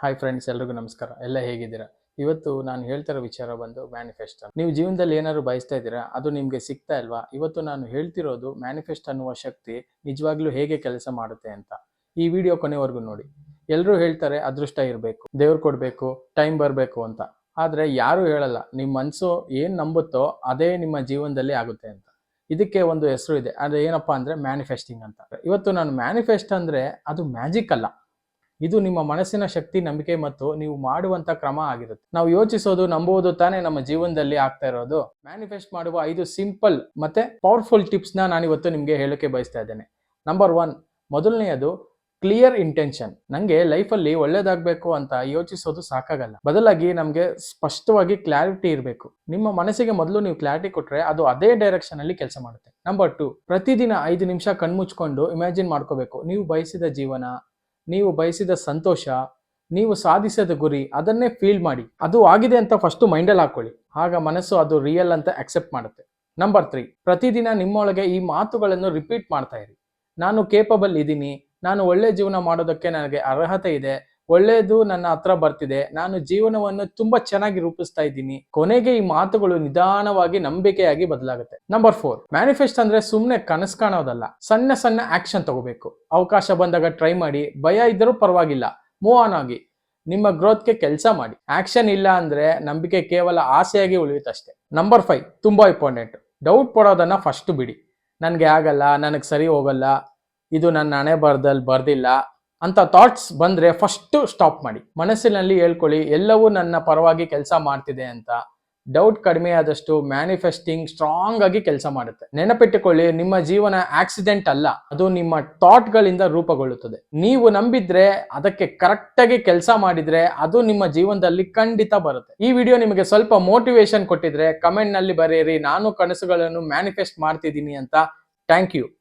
Hi friends ಎಲ್ರಿಗೂ ನಮಸ್ಕಾರ. ಎಲ್ಲ ಹೇಗಿದ್ದೀರಾ? ಇವತ್ತು ನಾನು ಹೇಳ್ತಿರೋ ವಿಚಾರ ಬಂದು ಮ್ಯಾನಿಫೆಸ್ಟ್ ನೀವು ಜೀವನದಲ್ಲಿ ಏನಾದ್ರು ಬಯಸ್ತಾ ಇದ್ದೀರಾ, ಅದು ನಿಮಗೆ ಸಿಗ್ತಾ ಇಲ್ವಾ? ಇವತ್ತು ನಾನು ಹೇಳ್ತಿರೋದು ಮ್ಯಾನಿಫೆಸ್ಟ್ ಅನ್ನುವ ಶಕ್ತಿ ನಿಜವಾಗ್ಲೂ ಹೇಗೆ ಕೆಲಸ ಮಾಡುತ್ತೆ ಅಂತ. ಈ ವಿಡಿಯೋ ಕೊನೆವರೆಗೂ ನೋಡಿ. ಎಲ್ಲರೂ ಹೇಳ್ತಾರೆ ಅದೃಷ್ಟ ಇರಬೇಕು, ದೇವ್ರು ಕೊಡಬೇಕು ಟೈಮ್ ಬರಬೇಕು ಅಂತ. ಆದರೆ ಯಾರೂ ಹೇಳಲ್ಲ ನಿಮ್ಮ ಮನಸ್ಸು ಏನು ನಂಬುತ್ತೋ ಅದೇ ನಿಮ್ಮ ಜೀವನದಲ್ಲಿ ಆಗುತ್ತೆ ಅಂತ. ಇದಕ್ಕೆ ಒಂದು ಹೆಸರು ಇದೆ. ಅದು ಏನಪ್ಪಾ ಅಂದರೆ ಮ್ಯಾನಿಫೆಸ್ಟಿಂಗ್ ಅಂತ. ಇವತ್ತು ನಾನು ಮ್ಯಾನಿಫೆಸ್ಟ್ ಅಂದರೆ ಅದು ಮ್ಯಾಜಿಕ್ ಅಲ್ಲ. ಇದು ನಿಮ್ಮ ಮನಸ್ಸಿನ ಶಕ್ತಿ, ನಂಬಿಕೆ ಮತ್ತು ನೀವು ಮಾಡುವಂತ ಕ್ರಮ ಆಗಿರುತ್ತೆ. ನಾವು ಯೋಚಿಸೋದು, ನಂಬುವುದು ತಾನೇ ನಮ್ಮ ಜೀವನದಲ್ಲಿ ಆಗ್ತಾ ಇರೋದು. ಮ್ಯಾನಿಫೆಸ್ಟ್ ಮಾಡುವ ಐದು ಸಿಂಪಲ್ ಮತ್ತೆ ಪವರ್ಫುಲ್ ಟಿಪ್ಸ್ ನಾನು ಇವತ್ತು ನಿಮಗೆ ಹೇಳಕ್ಕೆ ಬಯಸ್ತಾ ಇದ್ದೇನೆ. ನಂಬರ್ ಒನ್ ಮೊದಲನೆಯದು ಕ್ಲಿಯರ್ ಇಂಟೆನ್ಷನ್ ನಂಗೆ ಲೈಫಲ್ಲಿ ಒಳ್ಳೇದಾಗಬೇಕು ಅಂತ ಯೋಚಿಸೋದು ಸಾಕಾಗಲ್ಲ. ಬದಲಾಗಿ ನಮಗೆ ಸ್ಪಷ್ಟವಾಗಿ ಕ್ಲಾರಿಟಿ ಇರಬೇಕು. ನಿಮ್ಮ ಮನಸ್ಸಿಗೆ ಮೊದಲು ನೀವು ಕ್ಲಾರಿಟಿ ಕೊಟ್ಟರೆ ಅದು ಅದೇ ಡೈರೆಕ್ಷನ್ ಅಲ್ಲಿ ಕೆಲಸ ಮಾಡುತ್ತೆ. ನಂಬರ್ ಟು ಪ್ರತಿದಿನ ಐದು ನಿಮಿಷ ಕಣ್ಮುಚ್ಕೊಂಡು ಇಮ್ಯಾಜಿನ್ ಮಾಡ್ಕೋಬೇಕು. ನೀವು ಬಯಸಿದ ಜೀವನ ನೀವು ಬಯಸಿದ ಸಂತೋಷ, ನೀವು ಸಾಧಿಸಿದ ಗುರಿ, ಅದನ್ನೇ ಫೀಲ್ ಮಾಡಿ. ಅದು ಆಗಿದೆ ಅಂತ ಫಸ್ಟು ಮೈಂಡಲ್ಲಿ ಹಾಕೊಳ್ಳಿ. ಆಗ ಮನಸ್ಸು ಅದು ರಿಯಲ್ ಅಂತ ಅಕ್ಸೆಪ್ಟ್ ಮಾಡುತ್ತೆ. ನಂಬರ್ ತ್ರೀ ಪ್ರತಿದಿನ ನಿಮ್ಮೊಳಗೆ ಈ ಮಾತುಗಳನ್ನು ರಿಪೀಟ್ ಮಾಡ್ತಾ ಇರಿ. ನಾನು ಕೇಪಬಲ್ ಇದ್ದೀನಿ, ನಾನು ಒಳ್ಳೆ ಜೀವನ ಮಾಡೋದಕ್ಕೆ ನನಗೆ ಅರ್ಹತೆ ಇದೆ ಒಳ್ಳೆಯದು ನನ್ನ ಹತ್ರ ಬರ್ತಿದೆ. ನಾನು ಜೀವನವನ್ನು ತುಂಬಾ ಚೆನ್ನಾಗಿ ರೂಪಿಸ್ತಾ ಇದ್ದೀನಿ. ಕೊನೆಗೆ ಈ ಮಾತುಗಳು ನಿಧಾನವಾಗಿ ನಂಬಿಕೆಯಾಗಿ ಬದಲಾಗುತ್ತೆ. ನಂಬರ್ ಫೋರ್ ಮ್ಯಾನಿಫೆಸ್ಟ್ ಅಂದ್ರೆ ಸುಮ್ಮನೆ ಕನಸು ಕಾಣೋದಲ್ಲ. ಸಣ್ಣ ಸಣ್ಣ ಆಕ್ಷನ್ ತಗೋಬೇಕು. ಅವಕಾಶ ಬಂದಾಗ ಟ್ರೈ ಮಾಡಿ. ಭಯ ಇದ್ದರೂ ಪರವಾಗಿಲ್ಲ. ಮೂವ್ ಆನ್ ಆಗಿ. ನಿಮ್ಮ ಗ್ರೋತ್ಗೆ ಕೆಲಸ ಮಾಡಿ. ಆಕ್ಷನ್ ಇಲ್ಲ ಅಂದ್ರೆ ನಂಬಿಕೆ ಕೇವಲ ಆಸೆಯಾಗಿ ಉಳಿಯುತ್ತಷ್ಟೇ ನಂಬರ್ ಫೈವ್ ತುಂಬಾ ಇಂಪಾರ್ಟೆಂಟ್ ಡೌಟ್ ಪಡೋದನ್ನ ಫಸ್ಟ್ ಬಿಡಿ. ನನಗೆ ಆಗಲ್ಲ, ನನಗೆ ಸರಿ ಹೋಗಲ್ಲ. ಇದು ನನ್ನ ಹಣೆ ಬರ್ದಲ್ಲಿ ಬರ್ದಿಲ್ಲ. ಅಂತ ಥಾಟ್ಸ್ ಬಂದ್ರೆ ಫಸ್ಟ್ ಸ್ಟಾಪ್ ಮಾಡಿ. ಮನಸ್ಸಿನಲ್ಲಿ ಹೇಳ್ಕೊಳ್ಳಿ, ಎಲ್ಲವೂ ನನ್ನ ಪರವಾಗಿ ಕೆಲಸ ಮಾಡ್ತಿದೆ ಅಂತ. ಡೌಟ್ ಕಡಿಮೆ ಆದಷ್ಟು ಮ್ಯಾನಿಫೆಸ್ಟಿಂಗ್ ಸ್ಟ್ರಾಂಗ್ ಆಗಿ ಕೆಲಸ ಮಾಡುತ್ತೆ. ನೆನಪಿಟ್ಟುಕೊಳ್ಳಿ, ನಿಮ್ಮ ಜೀವನ ಆಕ್ಸಿಡೆಂಟ್ ಅಲ್ಲ. ಅದು ನಿಮ್ಮ ಥಾಟ್ ಗಳಿಂದ ರೂಪುಗೊಳ್ಳುತ್ತದೆ. ನೀವು ನಂಬಿದ್ರೆ, ಅದಕ್ಕೆ ಕರೆಕ್ಟಾಗಿ ಕೆಲಸ ಮಾಡಿದ್ರೆ, ಅದು ನಿಮ್ಮ ಜೀವನದಲ್ಲಿ ಖಂಡಿತ ಬರುತ್ತೆ. ಈ ವಿಡಿಯೋ ನಿಮಗೆ ಸ್ವಲ್ಪ ಮೋಟಿವೇಶನ್ ಕೊಟ್ಟಿದ್ರೆ ಕಮೆಂಟ್ನಲ್ಲಿ ಬರೆಯಿರಿ, ನಾನು ಕನಸುಗಳನ್ನು ಮ್ಯಾನಿಫೆಸ್ಟ್ ಮಾಡ್ತಿದ್ದೀನಿ ಅಂತ. Thank you